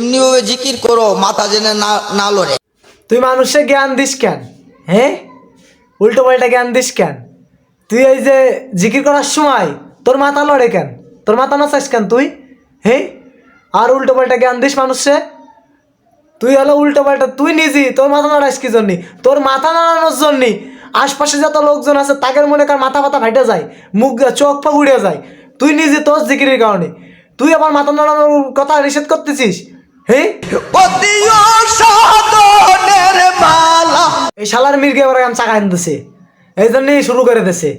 এমনিভাবে জিকির করো, মাথা জেনে না না লড়ে। তুই মানুষে জ্ঞান দিস কেন? হ্যাঁ উল্টো পাল্টা জ্ঞান দিস কেন? তুই এই যে জিকির করার সময় তোর মাথা লড়ে কেন? তোর মাথা নাচাস কেন তুই? হ্যাঁ আর উল্টো পাল্টা জ্ঞান দিস মানুষে? তুই হলো উল্টো পাল্টা, তুই নিজে তোর মাথা নাড়াস কি জন্যে? তোর মাথা নাড়ানোর জন্যে আশপাশে যত লোকজন আছে, তাদের মনে কর মাথা মাথা ফাইটে যায়, মুখ চোখ ফা উড়ে যায়। তুই নিজে তোর জিকিরের কারণে। তুই আবার মাথা নাড়ানোর কথা নিষেধ করতেছিস? এই শালার মির্গে ওরা গান চাকা আনতেছে এই জন্যই শুরু করে দিছে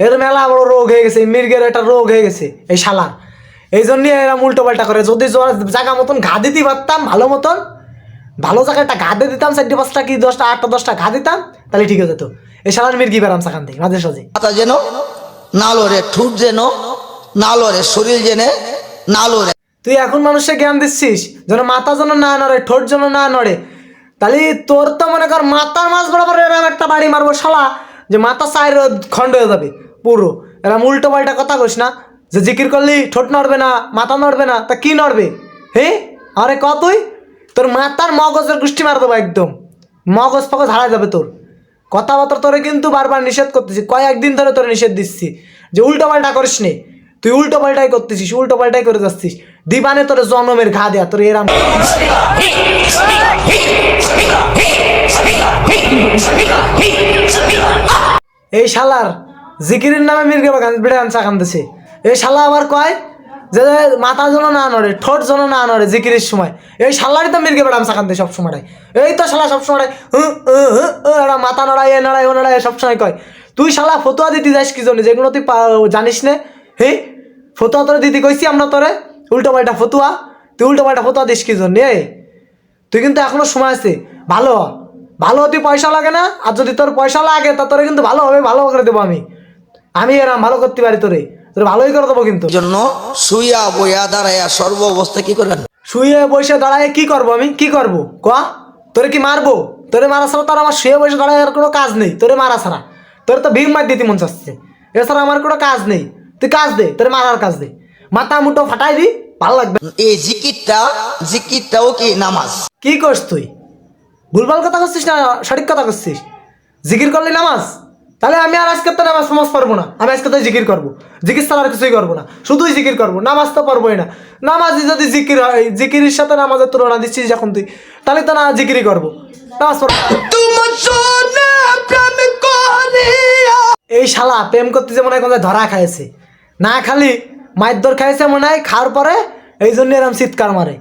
এর মেলা বড় রোগ হয়ে গেছে মির্গের একটা রোগ হয়ে গেছে এই শালার। এই জন্যই এরা উল্টো পাল্টা করে যদি জায়গা মতন ঘা দিতে পারতাম ভালো মতন ভালো জায়গায় একটা ঘা দিয়ে দিতাম চারটে পাঁচটা কি দশটা আটটা দশটা ঘা দিতাম তাহলে ঠিক হয়ে যেত। এই শালার মির্গি বেরাম চাকান থেকে মাঝে সাঝে। যেন না লড়ে ঠুট যেন না লড়ে শরীর জেনে না লড়ে তুই এখন মানুষকে জ্ঞান দিচ্ছিস? যেন মাথা যেন না নড়ে, ঠোঁট যেন না নড়ে। তাহলে তোর তো মনে কর মাথার মাছ বরাবর এরম একটা বাড়ি মারবো শালা, যে মাথা সাইড খণ্ড হয়ে যাবে, পুরো। এরম উল্টো পাল্টা কথা কইস না, যে জিকির করলি ঠোঁট নড়বে না, মাথা নড়বে না, তা কি নড়বে? হে? আরে ক তুই? তোর মাথার মগজের গোষ্ঠী মার দেবো একদম। মগজ ফগজ হারা যাবে তোর। কথাবার্তা তোরে কিন্তু বারবার নিষেধ করতেছি। কয়েকদিন ধরে তোরে নিষেধ দিচ্ছি। যে উল্টো পাল্টা করিস নে তুই উল্টো পাল্টাই করতেছিস, উল্টো পাল্টাই করে যাচ্ছিস। দিবানে তোর জন্মের ঘা দেয়া তোর এরাম এই শালার জিকিরের নামে মির্গে বেড়ে আনসা কান্দছে এই শালা আবার কয় যে মাথা যেন না নড়ে ঠোঁট যেন না নড়ে জিকিরের সময়। এই শালারই তো মির্গে বেড়ে আনসা কান্দে সবসময় এই তো শালা হুঁ, এরা মাথা নড়াই এ নড়াই ও নড়াই সবসময় কয়। তুই শালা ফতুয়া দিতে যাস কি জন্য? যেগুলো তুই জানিস নে হে? ফতুয়া তোরে দিতে কইছি আমরা তোরে। উল্টো পাল্টা ফতুয়া তুই উল্টো পাল্টা ফতুয়া দিস কি জন্য তুই কিন্তু এখনও সময় আছে ভালো হ। ভালো হতে পয়সা লাগে না আর যদি তোর পয়সা লাগে তা তোরে কিন্তু ভালো হবে ভালো করে দেবো আমি। আমি এরাম ভালো করতে পারি তোরে তোর ভালোই করে দেবো কিন্তু। জন্য শুইয়া বইয়া দাঁড়াইয়া সর্ব অবস্থা কি করবেন শুয়ে বসে দাঁড়ায় কি করব আমি? কি করব? ক তোরে কি মারবো? তোরে মারা ছাড়া তোর আমার শুয়ে বসে দাঁড়ায় আর কোনো কাজ নেই তোরে মারা ছাড়া। তোর তো ভীম মার দিতে মন চাচ্ছে। এছাড়া আমার কোনো কাজ নেই। তুই কাজ দে তোরে মারার কাজ দে। মাথা মুটো ফাটাই দি ভালো লাগবে। এই জিকিরটা জিকিরটাও কি নামাজ? কি করছ তুই? ভুলভাল কথা করছিস না সঠিক কথা করছিস? জিকির করলি নামাজ? তাহলে আমি আর আজকে তো নামাজ নামাজ পারব না। আমি আজকে তো জিকির করব। জিকির ছাড়া আর কিছুই করব না। শুধুই জিকির করব। নামাজ তো পারবোই না। নামাজই যদি জিকির হয় জিকিরের সাথে নামাজের তুলনা দিচ্ছিস যখন তুই তাহলে তো না জিকিরই করব। নামাজ এই শালা প্রেম করতে যে মনে হয় ধরা খাইছে না খালি মায়ের দর খাইছে মনে হয় খাওয়ার পরে এই জন্য এরম চিৎকার মারে।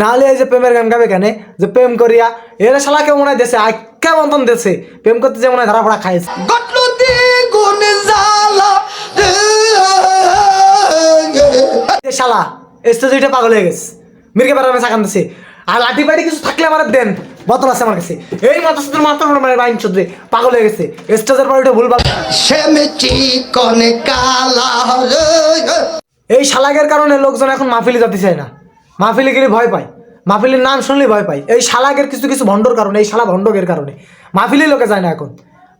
নাহলে এই যে প্রেমের গান গাবে কেন? যে প্রেম করিয়া এর শালাকে মনে হয় দেশে আখ্যা মতন দেশে। প্রেম করতে যে মনে হয় ধরা পড়া খাইছে। শালা এসতে দুইটা পাগল হয়ে গেছে। মির্গে পাড়ামে চাকান দিছে। আর লাঠি বাড়ি কিছু থাকলে আমার দেন বোতল আছে আমার কাছে। এই মাথা সাথে মাথা মানে বাইন চোদ্রে পাগল হয়ে গেছে। স্টেজের পর ওইটা ভুলভাল। এই শালাকের কারণে লোকজন এখন মাহফিলি যেতে চায় না। মাহফিলি গেলে ভয় পায়। মাহফিলির নাম শুনলে ভয় পায়। এই শালাকের কিছু কিছু ভণ্ডর কারণে, এই শালা ভণ্ডকের কারণে। মাহফিলি লোকে যায় না এখন।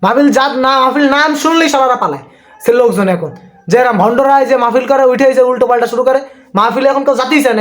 মাহফিল যাত না, মাহফিল নাম শুনলেই শালারা পালায়, সে লোকজন এখন। যে এরা ভণ্ডরা যে মাহফিল করে, উঠে যে উল্টো পাল্টা শুরু করে, মাহফিলে এখন তো জাতি চায় না।